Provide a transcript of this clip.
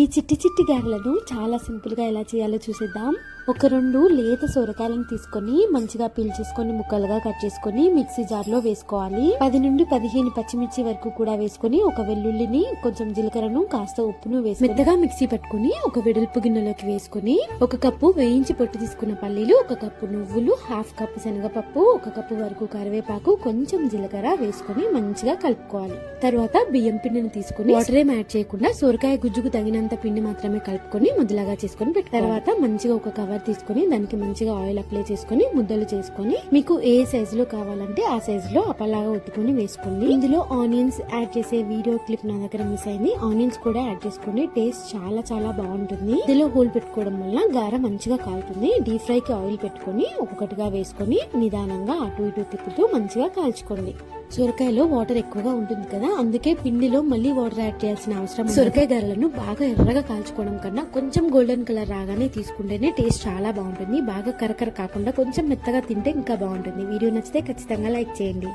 ఈ చిట్టి చిట్టి గారెలను చాలా సింపుల్గా ఎలా చేయాలో చూసేద్దాం. ఒక రెండు లేత సొరకాయలను తీసుకొని మంచిగా పీల్చేసుకొని ముక్కలుగా కట్ చేసుకొని మిక్సీ జార్లో వేసుకోవాలి. పది నుండి పదిహేను పచ్చిమిర్చి వరకు కూడా వేసుకొని ఒక వెల్లుల్లిని కొంచెం జీలకర్రను కాస్త ఉప్పును వేసి మెత్తగా మిక్సీ పట్టుకుని ఒక వెడల్పు గిన్నెలోకి వేసుకొని ఒక కప్పు వేయించి పొట్టు తీసుకున్న పల్లీలు ఒక కప్పు నువ్వులు హాఫ్ కప్పు శనగపప్పు ఒక కప్పు వరకు కరివేపాకు కొంచెం జీలకర్ర వేసుకొని మంచిగా కలుపుకోవాలి. తర్వాత బియ్యం పిండిని తీసుకుని వాటర్ ఏం యాడ్ చేయకుండా సొరకాయ గుజ్జుకు తగినంత పిండి మాత్రమే కలుపుకొని ముద్దలాగా చేసుకొని పెట్టి తర్వాత మంచిగా ఒక కవర్ తీసుకొని దానికి మంచిగా ఆయిల్ అప్లై చేసుకొని ముద్దలు చేసుకొని మీకు ఏ సైజ్లో కావాలంటే ఆ సైజ్లో అప్పలాగా ఒత్తుకొని వేసుకోండి. ఇందులో ఆనియన్స్ యాడ్ చేసే వీడియో క్లిప్ నా దగ్గర మిస్ అయింది. ఆనియన్స్ కూడా యాడ్ చేసుకోండి. టేస్ట్ చాలా చాలా బాగుంటుంది. ఇందులో హోల్ పెట్టుకోవడం వల్ల గార మంచిగా కాలుతుంది. డీప్ ఫ్రై కి ఆయిల్ పెట్టుకొని ఒక్కొక్కటిగా వేసుకొని నిదానంగా అటు ఇటు తిప్పుతూ మంచిగా కాల్చుకోండి. సొరకాయలో వాటర్ ఎక్కువగా ఉంటుంది కదా అందుకే పిండిలో మళ్ళీ వాటర్ యాడ్ చేయాల్సిన అవసరం సొరకాయ గారెలను బాగా ఎర్రగా కాల్చుకోవడం కన్నా కొంచెం గోల్డెన్ కలర్ రాగానే తీసుకుంటేనే టేస్ట్ చాలా బాగుంటుంది. బాగా కరకర కాకుండా కొంచెం మెత్తగా తింటే ఇంకా బాగుంటుంది. వీడియో నచ్చితే ఖచ్చితంగా లైక్ చేయండి.